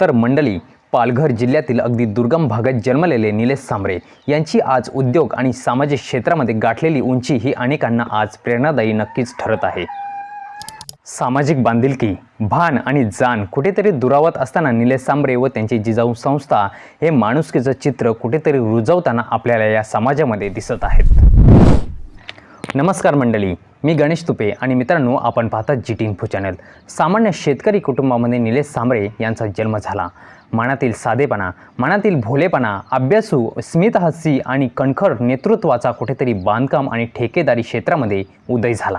तर मंडळी पालघर जिल्ह्यातील अगदी दुर्गम भागात जन्मलेले निलेश सांबरे यांची आज उद्योग आणि सामाजिक क्षेत्रामध्ये गाठलेली उंची ही अनेकांना आज प्रेरणादायी नक्कीच ठरत आहे. सामाजिक बांधिलकी भान आणि जाण कुठेतरी दुरावत असताना निलेश सांबरे व त्यांची जिजाऊ संस्था हे माणुसकीचं चित्र कुठेतरी रुजवताना आपल्याला या समाजामध्ये दिसत आहेत. नमस्कार मंडळी मी गणेश तुपे आणि मित्रांनो आपण पाहतात जी टी इन्फो चॅनल. सामान्य शेतकरी कुटुंबामध्ये निलेश सांबरे यांचा जन्म झाला. मनातील साधेपणा मनातील भोलेपणा अभ्यासू स्मितहासी आणि कणखर नेतृत्वाचा कुठेतरी बांधकाम आणि ठेकेदारी क्षेत्रामध्ये उदय झाला.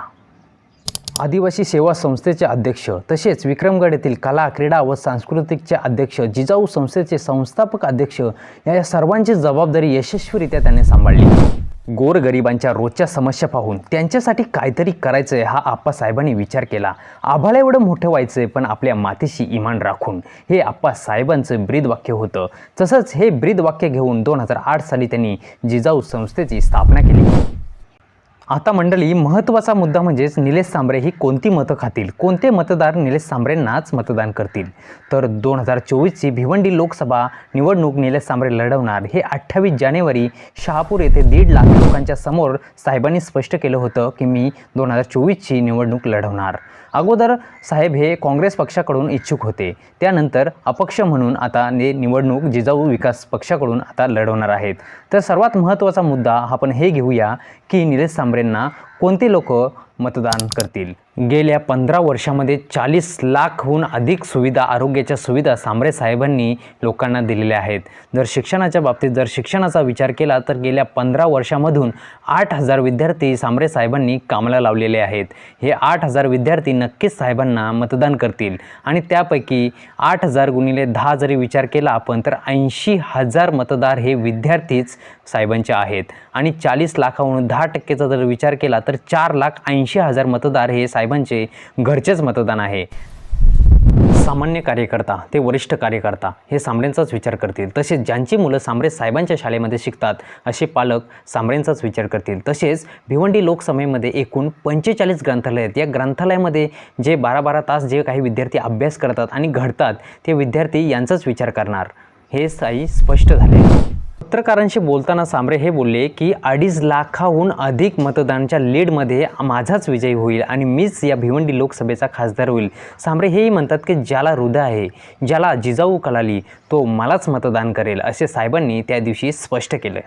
आदिवासी सेवा संस्थेचे अध्यक्ष तसेच विक्रमगड येथील कला क्रीडा व सांस्कृतिकचे अध्यक्ष जिजाऊ संस्थेचे संस्थापक अध्यक्ष या सर्वांची जबाबदारी यशस्वीरित्या त्यांनी सांभाळली. गोरगरिबांच्या रोजच्या समस्या पाहून त्यांच्यासाठी काहीतरी करायचं आहे हा आप्पासाहेबांनी विचार केला. आभाळा एवढं मोठं व्हायचं आहे पण आपल्या मातीशी इमान राखून. हे आप्पासाहेबांचं ब्रीदवाक्य होतं. तसंच हे ब्रीदवाक्य घेऊन दोन हजार आठ साली त्यांनी जिजाऊ संस्थेची स्थापना केली. आता मंडळी महत्त्वाचा मुद्दा म्हणजेच निलेश सांबरे ही कोणती मतं खातील? कोणते मतदार निलेश सांबरेंनाच मतदान करतील? तर दोन हजार चोवीसची भिवंडी लोकसभा निवडणूक निलेश सांबरे लढवणार. हे अठ्ठावीस जानेवारी शहापूर येथे दीड लाख लोकांच्या समोर साहेबांनी स्पष्ट केलं होतं की मी दोन हजार चोवीसची निवडणूक लढवणार. अगोदर साहेब हे काँग्रेस पक्षाकडून इच्छुक होते. त्यानंतर अपक्ष म्हणून आता ने निवडणूक जिजाऊ विकास पक्षाकडून आता लढवणार आहेत. तर सर्वात महत्त्वाचा मुद्दा आपण हे घेऊया की निलेश सांबरे सांबरेंना कोणते लोक मतदान करतील. गेल्या पंधरा वर्षामध्ये चाळीस लाखहून अधिक सुविधा आरोग्याच्या सुविधा सांबरे साहेबांनी लोकांना दिलेल्या आहेत. जर शिक्षणाच्या बाबतीत जर शिक्षणाचा विचार केला तर गेल्या पंधरा वर्षामधून आठ हजार विद्यार्थी सांबरे साहेबांनी कामाला लावलेले आहेत. हे आठ हजार विद्यार्थी नक्कीच साहेबांना मतदान करतील. आणि त्यापैकी आठ हजार गुणिले दहा जरी विचार केला आपण तर ऐंशी हजार मतदार हे विद्यार्थीच साहेबांचे आहेत. आणि चाळीस लाखाहून दहा टक्केचा जर विचार केला तर चार लाख ऐंशी हजार मतदार हे साहेबांचे घरचेच मतदान आहे. सामान्य कार्यकर्ता ते वरिष्ठ कार्यकर्ता हे सांबरेंचाच विचार करतील. तसेच ज्यांची मुलं सांबरे साहेबांच्या शाळेमध्ये शिकतात असे पालक सांबरेंचाच विचार करतील. तसेच भिवंडी लोकसभेमध्ये एकूण पंचेचाळीस ग्रंथालय आहेत. या ग्रंथालयामध्ये जे बारा बारा तास जे काही विद्यार्थी अभ्यास करतात आणि घडतात ते विद्यार्थी यांचाच विचार करणार. हे साई स्पष्ट झाले. पत्रकारांशी बोलताना सांबरे हे बोलले की अडीच लाखाहून अधिक मतदानाच्या लीडमध्ये माझाच विजय होईल आणि मीच या भिवंडी लोकसभेचा खासदार होईल. सांबरे हेही म्हणतात की ज्याला हृदय आहे ज्याला जिजाऊ कलाली तो मलाच मतदान करेल असे साहेबांनी त्या दिवशी स्पष्ट केलं.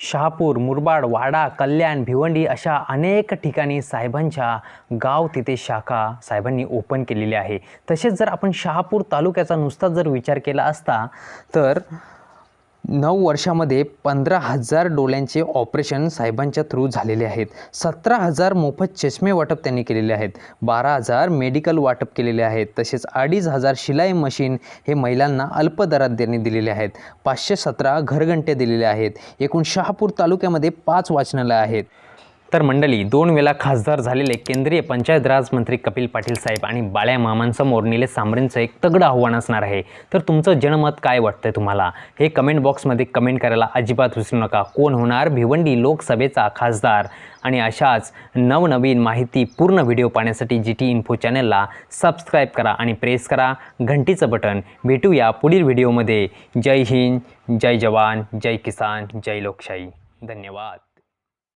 शहापूर मुरबाड वाडा कल्याण भिवंडी अशा अनेक ठिकाणी साहेबांच्या गाव तिथे शाखा साहेबांनी ओपन केलेली आहे. तसेच जर आपण शहापूर तालुक्याचा नुसता जर विचार केला असता तर नऊ वर्षामध्ये पंधरा हजार डोळ्यांचे ऑपरेशन साहेबांच्या थ्रू झालेले आहेत. सतरा हजार मोफत चष्मे वाटप त्यांनी केलेले आहेत. बारा हजार मेडिकल वाटप केलेले आहेत. तसेच अडीच हजार शिलाई मशीन हे महिलांना अल्प दरात त्यांनी दिलेले आहेत. पाचशे सतरा घरघंटे दिलेले आहेत. एकूण शहापूर तालुक्यामध्ये पाच वाचनालय आहेत. तर मंडळी दोन वेळा खासदार झालेले केंद्रीय पंचायत राज मंत्री कपिल पाटील साहेब आणि बाळ्या मामांसमोर निलेश सांबरेंचं एक तगडं आव्हान असणार आहे. तर तुमचं जनमत काय वाटतंय तुम्हाला? हे कमेंट बॉक्समध्ये कमेंट करायला अजिबात विसरू नका. कोण होणार? भिवंडी लोकसभेचा खासदार. आणि अशाच नवनवीन माहिती पूर्ण व्हिडिओ पाहण्यासाठी जी टी इन्फो चॅनलला सबस्क्राईब करा आणि प्रेस करा घंटीचं बटन. भेटूया पुढील व्हिडिओमध्ये. जय हिंद जय जवान जय किसान जय लोकशाही. धन्यवाद.